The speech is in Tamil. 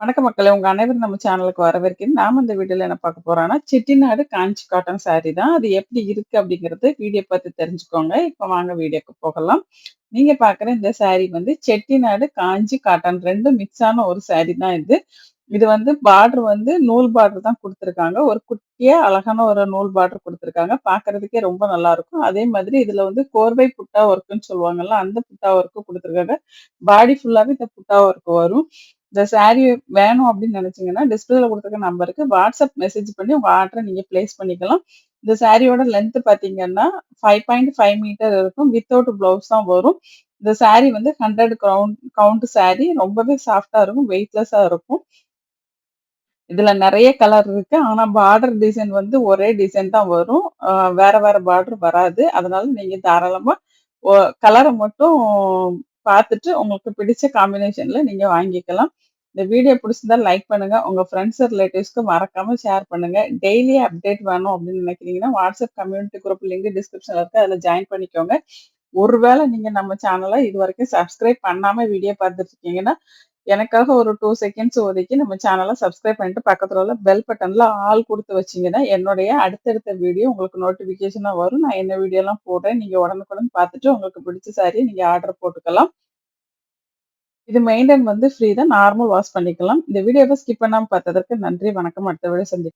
வணக்க மக்களை உங்க அனைவரும் நம்ம சேனலுக்கு வரவேற்கிறது நாம இந்த வீடியோல என்ன பார்க்க போறோம்னா, செட்டிநாடு காஞ்சி காட்டன் சாரி தான். அது எப்படி இருக்கு அப்படிங்கறது வீடியோ பார்த்து தெரிஞ்சுக்கோங்க. இப்ப வாங்க வீடியோக்கு போகலாம். நீங்க பாக்குற இந்த சாரி வந்து செட்டிநாடு காஞ்சி காட்டன் ரெண்டும் மிக்ஸ் ஆன ஒரு சாரி தான் இது. இது வந்து பார்டர் வந்து நூல் பார்டர் தான் குடுத்துருக்காங்க. ஒரு குட்டியா அழகான ஒரு நூல் பார்டர் குடுத்துருக்காங்க. பார்க்கறதுக்கே ரொம்ப நல்லா இருக்கும் அதே மாதிரி இதுல வந்து கோர்வை புட்டா ஒர்க்குன்னு சொல்லுவாங்கல்ல, அந்த புட்டா ஒர்க்கும் குடுத்துருக்காங்க. பாடி ஃபுல்லாவே இந்த புட்டா ஒர்க் வரும். இந்த சாரி வேணும் அப்படின்னு நினைச்சீங்கன்னா, டிஸ்பிளேல கொடுத்துருக்க நம்பருக்கு வாட்ஸ்அப் மெசேஜ் பண்ணி உங்க ஆர்டரை நீங்க பிளேஸ் பண்ணிக்கலாம். இந்த சாரியோட லென்த் பார்த்தீங்கன்னா, 5.5 மீட்டர் இருக்கும். வித்தவுட் ப்ளவுஸ் தான் வரும். இந்த சாரி வந்து 100 கவுண்ட் கவுண்ட் சாரி. ரொம்பவே சாஃப்ட்டா இருக்கும். வெயிட்லெஸ்ஸா இருக்கும். இதுல நிறைய கலர் இருக்கு. ஆனா பார்டர் டிசைன் வந்து ஒரே டிசைன் தான் வரும். வேற வேற பார்டர் வராது. அதனால நீங்க தாராளமா கலரை மட்டும் பார்த்துட்டு உங்களுக்கு பிடிச்ச காம்பினேஷன்ல நீங்க வாங்கிக்கலாம். இந்த வீடியோ பிடிச்சிருந்தா லைக் பண்ணுங்க. உங்க ஃப்ரெண்ட்ஸ், ரிலேட்டிவ்ஸ்க்கு மறக்காம ஷேர் பண்ணுங்க. டெய்லி அப்டேட் வேணும் அப்படின்னு நினைக்கிறீங்கன்னா, வாட்ஸ்அப் கம்யூனிட்டி குரூப் லிங்க் டிஸ்கிரிப்ஷன்ல இருக்கு. அதுல ஜாயின் பண்ணிக்கோங்க. ஒருவேளை நீங்க நம்ம சேனல்ல இது வரைக்கும் சப்ஸ்கிரைப் பண்ணாம வீடியோ பார்த்துட்டு இருக்கீங்கன்னா, எனக்காக ஒரு டூ செகண்ட்ஸ் ஒதுக்கி நம்ம சேனலை சப்ஸ்கிரைப் பண்ணிட்டு பக்கத்தில் உள்ள பெல் பட்டன்ல ஆல் கொடுத்து வச்சீங்கன்னா, என்னுடைய அடுத்தடுத்த வீடியோ உங்களுக்கு நோட்டிஃபிகேஷனாக வரும். நான் என்ன வீடியோலாம் போடுறேன், நீங்கள் உடனுக்குடன் பார்த்துட்டு உங்களுக்கு பிடிச்ச சாரியை நீங்கள் ஆர்டர் போட்டுக்கலாம். இது மெயின்டைன் வந்து ஃப்ரீ தான். நார்மல் வாஷ் பண்ணிக்கலாம். இந்த வீடியோவை ஸ்கிப் பண்ணாமல் பார்த்ததற்கு நன்றி. வணக்கம். அடுத்த வீடியோ சந்திக்கலாம்.